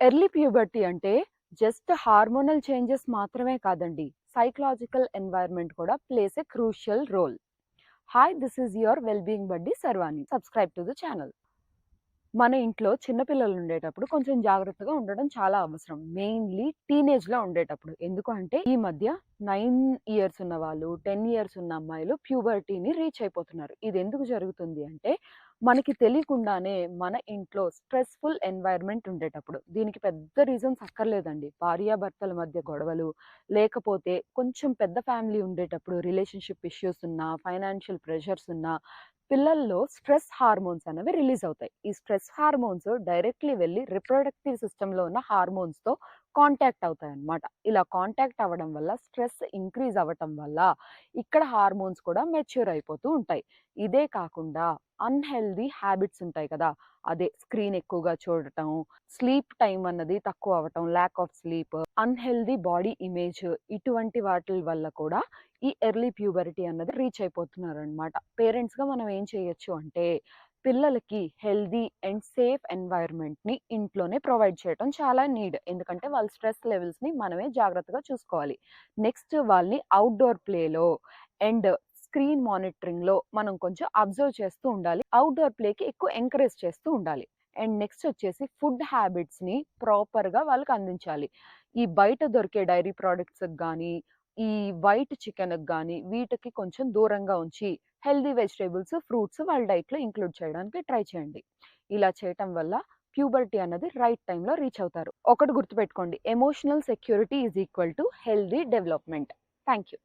Early puberty అంటే just hormonal changes మాత్రమే కాదండి. సైకలాజికల్ ఎన్వైర్న్మెంట్ కూడా plays a crucial role. Hi this is your well buddy buddy Sarvani. Subscribe to the channel. మన ఇంట్లో చిన్నపిల్లలు ఉండేటప్పుడు కొంచెం జాగ్రత్తగా ఉండడం చాలా అవసరం. మెయిన్లీ టీనేజ్లో ఉండేటప్పుడు. ఎందుకు అంటే ఈ మధ్య నైన్ ఇయర్స్ ఉన్న వాళ్ళు టెన్ ఇయర్స్ ఉన్న అమ్మాయిలు ప్యూబర్టీని రీచ్ అయిపోతున్నారు. ఇది ఎందుకు జరుగుతుంది అంటే మనకి తెలియకుండానే మన ఇంట్లో స్ట్రెస్ఫుల్ ఎన్వైర్న్మెంట్ ఉండేటప్పుడు దీనికి పెద్ద రీజన్స్ అక్కర్లేదండి. భార్యాభర్తల మధ్య గొడవలు లేకపోతే కొంచెం పెద్ద ఫ్యామిలీ ఉండేటప్పుడు రిలేషన్షిప్ ఇష్యూస్ ఉన్నా ఫైనాన్షియల్ ప్రెషర్స్ ఉన్నా పిల్లల్లో స్ట్రెస్ హార్మోన్స్ అనేవి రిలీజ్ అవుతాయి. ఈ స్ట్రెస్ హార్మోన్స్ డైరెక్ట్లీ వెళ్ళి రిప్రొడక్టివ్ సిస్టంలో ఉన్న హార్మోన్స్తో కాంటాక్ట్ అవుతాయి అన్నమాట ఇలా కాంటాక్ట్ అవ్వడం వల్ల స్ట్రెస్ ఇంక్రీజ్ అవ్వటం వల్ల ఇక్కడ హార్మోన్స్ కూడా మెచ్యూర్ అయిపోతూ ఉంటాయి. ఇదే కాకుండా అన్హెల్దీ హ్యాబిట్స్ ఉంటాయి కదా! అదే స్క్రీన్ ఎక్కువగా చూడటం స్లీప్ టైం అన్నది తక్కువ అవ్వటం lack of sleep unhealthy body image ఇటువంటి వాటి వల్ల కూడా ఈ ఎర్లీ ప్యూబరిటీ అన్నది రీచ్ అయిపోతున్నారు అనమాట పేరెంట్స్గా మనం ఏం చేయొచ్చు అంటే పిల్లలకి హెల్దీ అండ్ సేఫ్ ఎన్వైర్న్మెంట్ని ఇంట్లోనే ప్రొవైడ్ చేయడం చాలా నీడ్. ఎందుకంటే వాళ్ళ స్ట్రెస్ లెవెల్స్ని మనమే జాగ్రత్తగా చూసుకోవాలి. నెక్స్ట్ వాళ్ళని అవుట్డోర్ ప్లేలో అండ్ స్క్రీన్ మానిటరింగ్లో మనం కొంచెం అబ్జర్వ్ చేస్తూ ఉండాలి. అవుట్డోర్ ప్లేకి ఎక్కువ ఎంకరేజ్ చేస్తూ ఉండాలి. అండ్ నెక్స్ట్ వచ్చేసి ఫుడ్ హ్యాబిట్స్ని ప్రాపర్గా వాళ్ళకి అందించాలి. ఈ బయట దొరికే డైరీ ప్రోడక్ట్స్కి కానీ ఈ వైట్ చికెన్ కానీ వీటికి కొంచెం దూరంగా ఉంచి హెల్దీ వెజిటేబుల్స్ ఫ్రూట్స్ వాళ్ళ డైట్లో ఇంక్లూడ్ చేయడానికి ట్రై చేయండి. ఇలా చేయటం వల్ల ప్యూబర్టీ అన్నది రైట్ టైంలో రీచ్ అవుతారు. ఒకటి గుర్తుపెట్టుకోండి emotional security is equal to healthy development. Thank you